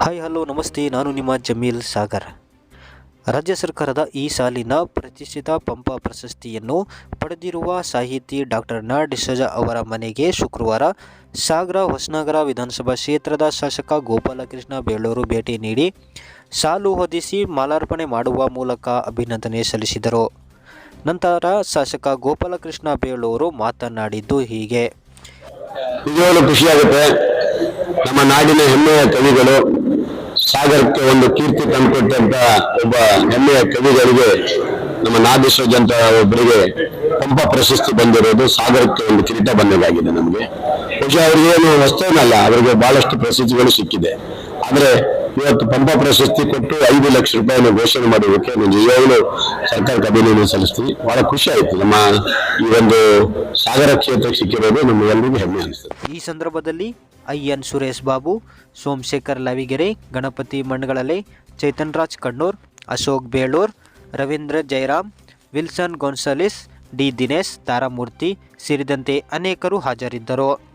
Hi hello ನಮಸ್ತೆ. ನಾನು ನಿಮ್ಮ ಜಮೀಲ್ ಸಾಗರ್. ರಾಜ್ಯ ಸರ್ಕಾರದ ಈ ಸಾಲಿನ ಪ್ರತಿಷ್ಠಿತ ಪಂಪ ಪ್ರಶಸ್ತಿಯನ್ನು ಪಡೆದಿರುವ ಸಾಹಿತಿ ಡಾಕ್ಟರ್ನ. ಡಿಸೋಜ ಅವರ ಮನೆಗೆ ಶುಕ್ರವಾರ ಸಾಗರ ಹೊಸನಗರ ವಿಧಾನಸಭಾ ಕ್ಷೇತ್ರದ ಶಾಸಕ ಗೋಪಾಲಕೃಷ್ಣ ಬೇಳೂರು ಭೇಟಿ ನೀಡಿ ಸಾಲು ಹೊದಿಸಿ ಮಾಲಾರ್ಪಣೆ ಮಾಡುವ ಮೂಲಕ ಅಭಿನಂದನೆ ಸಲ್ಲಿಸಿದರು. ನಂತರ ಶಾಸಕ ಗೋಪಾಲಕೃಷ್ಣ ಬೇಳೂರು ಮಾತನಾಡಿದ್ದು ಹೀಗೆ. ಖುಷಿಯಾಗುತ್ತೆ. ನಮ್ಮ ನಾಡಿನ ಹೆಮ್ಮೆಯ ಕವಿಗಳು ಸಾಗರಕ್ಕೆ ಒಂದು ಕೀರ್ತಿ ತಂದುಕೊಟ್ಟಂತ ಒಬ್ಬ ಹೆಮ್ಮೆಯ ಕವಿಗಳಿಗೆ, ನಮ್ಮ ನಾದೇಶ್ವಜ್ ಜಂತ ಒಬ್ಬರಿಗೆ ಪಂಪ ಪ್ರಶಸ್ತಿ ಬಂದಿರೋದು. ಸಾಗರಕ್ಕೆ ಒಂದು ಕಿರೀಟ ಬಂದಾಗಿದೆ ನಮಗೆ. ಬಹುಶಃ ಅವ್ರಿಗೆ ಏನು ಹೊಸ್ತೇನಲ್ಲ, ಅವರಿಗೆ ಬಹಳಷ್ಟು ಪ್ರಶಸ್ತಿಗಳು ಸಿಕ್ಕಿದೆ. ಆದ್ರೆ ಇವತ್ತು ಪಂಪ ಪ್ರಶಸ್ತಿ ಕೊಟ್ಟು ಐದು ಲಕ್ಷ ರೂಪಾಯಿನ ಘೋಷಣೆ ಮಾಡೋದಕ್ಕೆ ನಿಜವಾಗ್ಲೂ ಸರ್ಕಾರಕ್ಕೆ ಅಭಿನಂದನೆ ಸಲ್ಲಿಸ್ತೀವಿ ಬಹಳ ಖುಷಿ ಆಯ್ತು. ನಮ್ಮ ಈ ಒಂದು ಸಾಗರ ಕ್ಷೇತ್ರಕ್ಕೆ ಸಿಕ್ಕಿರೋದು ನಮಗೆಲ್ಲರಿಗೂ ಹೆಮ್ಮೆ ಅನಿಸ್ತದೆ ಈ ಸಂದರ್ಭದಲ್ಲಿ N Suresh Babu, Somashekhar Lavigere, Ganapathi Mandagalale Chaitanraj Kannur, Ashok Belur, Ravindra Jayaram Wilson Gonsalves D Dinesh, Taramurthy ಸೇರಿದಂತೆ ಅನೇಕರು ಹಾಜರಿದ್ದರು.